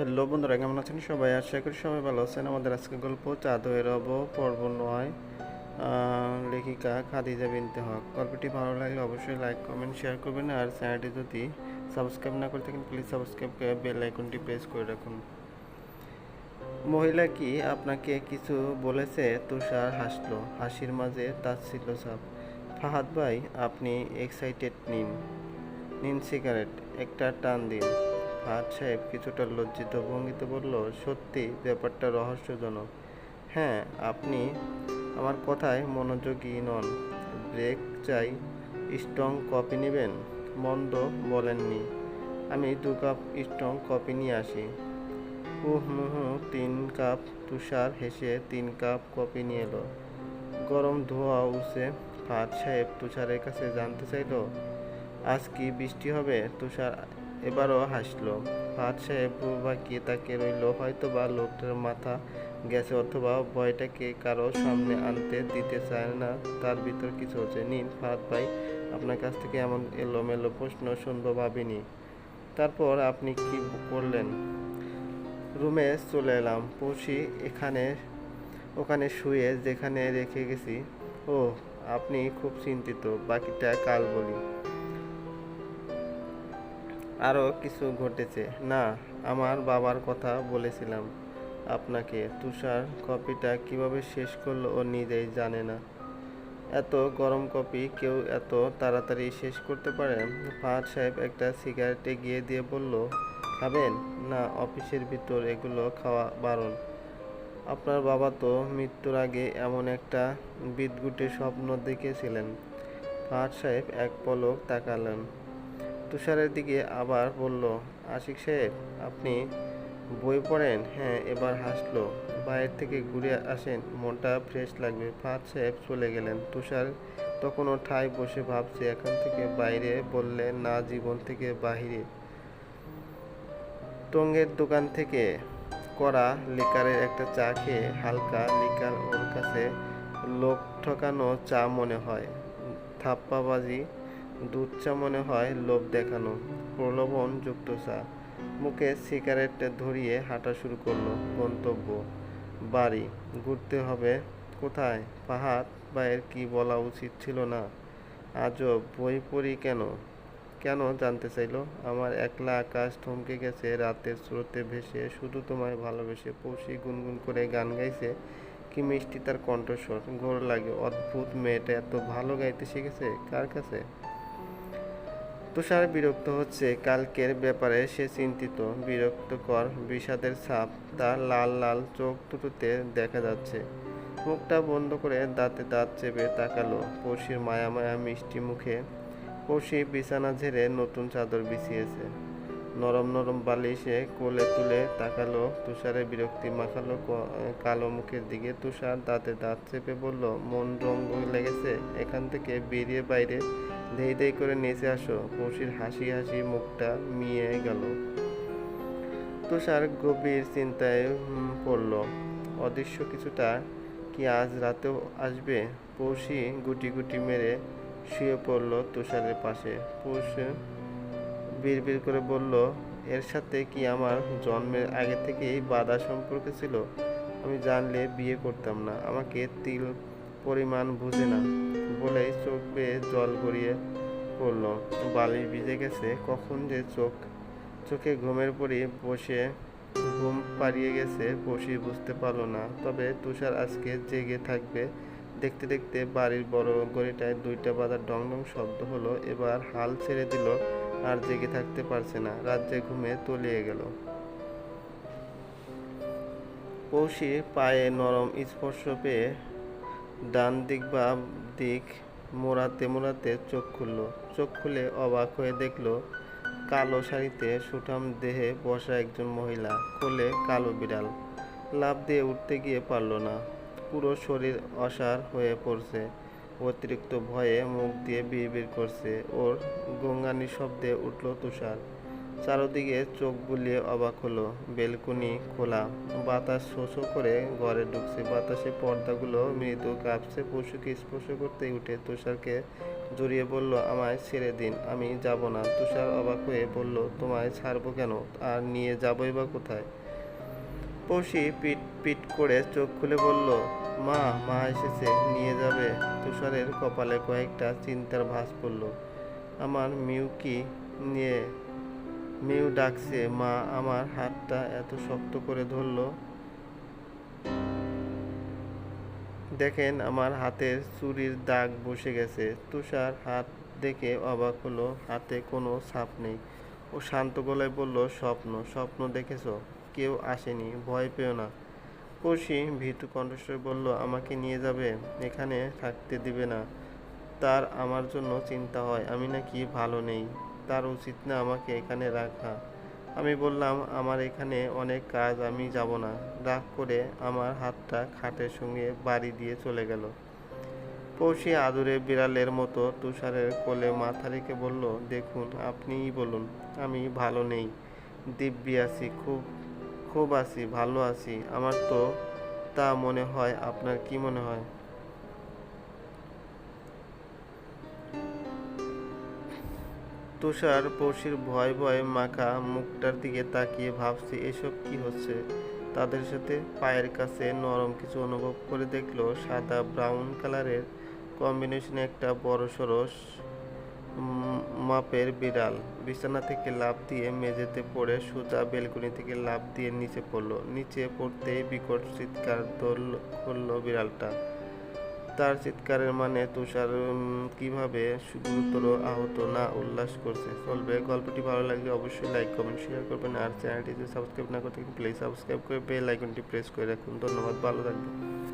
Hello বন্ধুরা, কেমন আছেন সবাই? আশা করি সবাই ভালো আছেন। আমাদের আজকে গল্প চাঁদয়ের রব, পর্ব নয়। লেখিকা খাদিজা বিনতে হক। গল্পটি ভালো লাগলে অবশ্যই লাইক, কমেন্ট, শেয়ার করবেন। আর চ্যানেলটি যদি সাবস্ক্রাইব না করে থাকেন, প্লিজ সাবস্ক্রাইব করে বেল আইকনটি প্রেস করে রাখুন। মহিলা কি আপনাকে কিছু বলেছে? তুষার হাসলো। হাসির মাঝে তাচ্ছিল সাপ। ফাহাদ ভাই, আপনি এক্সাইটেড নিন। নিন সিগারেট একটা টান দিন। ফাহাদ সাহেব কিছুটা লজ্জিত ভঙ্গিতে বলল, সত্যি, ব্যাপারটা রহস্যজনক। হ্যাঁ আপনি আমার কথায় মনোযোগী নন। ব্রেক চাই, স্ট্রং কপি নেবেন? মন্দ বলেননি। আমি দু কাপ স্ট্রং কপি নিয়ে আসি। উহ, মুহু, তিন কাপ তুষার হেসে তিন কাপ কপি নিয়ে এলো। গরম ধোয়া উঠছে ফাহাদ সাহেব তুষারের কাছে জানতে চাইলো, আজ কি বৃষ্টি হবে? তুষার এবারও হাসলো। ফাহাদ সাহেব বাঁকিয়ে তাকে রইল। হয়তো বা লোকটার মাথা গেছে অথবা ভয়টাকে কারও সামনে আনতে দিতে চায় না। তার ভিতর কিছু হচ্ছে। নিন ফাহাদ ভাই, আপনার কাছ থেকে এমন এলোমেলো প্রশ্ন শুনব ভাবিনি। তারপর আপনি কি করলেন? রুমে চলে এলাম। পড়শি এখানে, ওখানে শুয়ে যেখানে রেখে গেছি। ও আপনি খুব চিন্তিত। বাকিটা কাল বলি। আরও কিছু ঘটেছে। না, আমার বাবার কথা বলেছিলাম। আপনাকে তুষার কপিটা কীভাবে শেষ করল ও নিজেই জানে না। এত গরম কপি কেউ এত তাড়াতাড়ি শেষ করতে পারে? ফাহাদ সাহেব একটা সিগারেটে গিয়ে দিয়ে বলল, খাবেন? না, অফিসের ভিতর এগুলো খাওয়া বারণ। আপনার বাবা তো মৃত্যুর আগে এমন একটা বিদগুটে স্বপ্ন দেখেছিলেন। ফাহাদ সাহেব এক পলক তাকালেন। তুষারের দিকে আবার বলল, আশিক সাহেব, আপনি বই পড়েন? হ্যাঁ এবার হাসলো। বাইরে থেকে ঘুরে আসেন, মনটা ফ্রেশ লাগবে। ফাহাদ সাহেব চলে গেলেন। তুষার তখনও ঠাই বসে ভাবছে, এখান থেকে বাইরে বললে না জীবন থেকে বাহিরে। টঙ্গের দোকান থেকে করা লিকারের একটা চা খেয়ে হালকা লিকার ওর কাছে লোক ঠকানো চা মনে হয়। থাপ্পাবাজি দুধ চা মনে হয় লোভ দেখানো। প্রলোভন যুক্ত চা। মুখে সিগারেট ধরিয়ে হাঁটা শুরু করল গন্তব্য। বাড়ি। ঘুরতে হবে কোথায়? পাহাড়? বা এর কি বলা উচিত ছিল না। আজও বই পড়ি কেন? কেন জানতে চাইলো? আমার একলা আকাশ থমকে গেছে, রাতের স্রোতে ভেসে শুধু তোমায় ভালোবেসে পৌষি গুনগুন করে গান গাইছে। কি মিষ্টি তার কণ্ঠস্বর। ঘোর লাগে, অদ্ভুত মেয়েটা এত ভালো গাইতে শিখেছে, কার কাছে? তুষার বিরক্ত হচ্ছে। কালকের ব্যাপারে সে চিন্তিত, বিরক্তকর বিষাদের ছাপ তার লাল লাল চোখ দুটোতে দেখা যাচ্ছে। মুখটা বন্ধ করে দাঁতে দাঁত চেপে তাকালো। পড়শির মায়া মায়া মিষ্টি মুখে। পড়শি বিছানা ঝেড়ে নতুন চাদর বিছিয়েছে। নরম নরম বালিশে কোলে তুলে তাকালো। তুষারের বিরক্তি মাখালো কালো মুখের দিকে। তুষার দাঁতে দাঁত চেপে বলল, মন রঙ্গ লেগেছে? এখান থেকে বেরিয়ে বাইরে ধেই ধেই করে নেচে আসো। পড়শির হাসি হাসি মুখটা মিয়ে গেল। তুষার গভীর চিন্তায় পড়ল। অদৃশ্য কিছুটা কি আজ রাতেও আসবে? পৌষি গুটি গুটি মেরে শুয়ে পড়ল তুষারের পাশে। পৌষ বিড়বিড় করে বলল, এর সাথে কি আমার জন্মের আগে থেকেই বাধা সম্পর্ক ছিল? আমি জানলে বিয়ে করতাম না। আমাকে তিল পরিমাণ বুঝে না বলেই চোখ বেয়ে জল গড়িয়ে পড়ল। বালিশ ভিজে গেছে, কখন যে চোখ। চোখে ঘুমের পরে বসে ঘুম পাড়িয়ে গেছে বসি বুঝতে পারল না। তবে তুষার আজকে জেগে থাকবে। দেখতে দেখতে বাড়ির বড় গড়িটায় দুইটা বাজার ডং ডং শব্দ হলো। এবার হাল ছেড়ে দিল, আর জেগে থাকতে পারছে না। রাজ্যে ঘুমে তলিয়ে গেল। পৌষি পায়ে নরম স্পর্শ পেয়ে ডান দিক বা দিক মোড়াতে মোড়াতে চোখ খুলল। চোখ খুলে অবাক হয়ে দেখল, কালো শাড়িতে সুঠাম দেহে বসা একজন মহিলা, কোলে কালো বিড়াল। লাফ দিয়ে উঠতে গিয়ে পারল না। পুরো শরীর অসার হয়ে পড়ছে। অতিরিক্ত ভয়ে মুখ দিয়ে বিড়বিড় করছে। ওর গঙ্গানি শব্দে উঠল তুষার। চারদিকে চোখ বুলিয়ে অবাক হলো। বেলকুনি খোলা। বাতাস শোষো করে ঘরে ঢুকছে। বাতাসে পর্দাগুলো মৃদু কাঁপছে। পশুকে স্পর্শ করতে উঠে তুষারকে জড়িয়ে বলল, আমায় ছেড়ে দিন, আমি যাব না। তুষার অবাক হয়ে বলল, তোমায় ছাড়বো কেন? আর নিয়ে যাবই বা কোথায়? পৌষি পিট পিট করে চোখ খুলে বলল, মা মা এসেছে, নিয়ে যাবে। তুষারের কপালে কয়েকটা চিন্তার ভাঁজ পড়ল। আমার মিউকি নিয়ে মিউ ডাকছে, মা আমার হাতটা এত শক্ত করে ধরলো। দেখেন আমার হাতের চুরির দাগ বসে গেছে। তুষার হাত দেখে অবাক হলো, হাতে কোনো ছাপ নেই। ও শান্ত গলায় বলল, স্বপ্ন স্বপ্ন দেখেছ? কেউ আসেনি, ভয় পেও না। পড়শি ভীতু কণ্ঠস্বরে বলল, আমাকে নিয়ে যাবে? এখানে থাকতে দিবে না। তার আমার জন্য চিন্তা হয়, আমি নাকি ভালো নেই। তার উচিত না আমাকে এখানে রাখা। আমি বললাম, আমার এখানে অনেক কাজ, আমি যাব না। রাগ করে আমার হাতটা খাটের সঙ্গে বাড়ি দিয়ে চলে গেল। পৌষি আদুরে বিড়ালের মতো তুষারের কোলে মাথা রেখে বলল, দেখুন, আপনিই বলুন, আমি ভালো নেই। দিব্যি আছি, খুব খুব আছি, ভালো আছি। আমার তো তা মনে হয়, আপনার কি মনে হয়? তুষার পড়শির ভয় ভয়ে মাখা মুখটার দিকে তাকিয়ে ভাবছে, এসব কি হচ্ছে? তাদের সাথে পায়ের কাছে নরম কিছু অনুভব করে দেখল সাদা ব্রাউন কালারের কম্বিনেশনে একটা বড় সরস মাপের বিড়াল। বিছানা থেকে লাফ দিয়ে মেঝেতে পড়ে সোজা বেলকনি থেকে লাফ দিয়ে নিচে পড়ল। নিচে পড়তেই বিকট চিৎকার ধরল করল বিড়ালটা। তার চিৎকারের মানে তুষার কীভাবে গুরুতর আহত না উল্লাস করছে? চলবে। গল্পটি ভালো লাগলে অবশ্যই লাইক কমেন্ট শেয়ার করবেন। আর চ্যানেলটি যদি সাবস্ক্রাইব না করতে প্লিজ সাবস্ক্রাইব করে বেল আইকনটি প্রেস করে রাখুন। ধন্যবাদ। ভালো থাকবেন।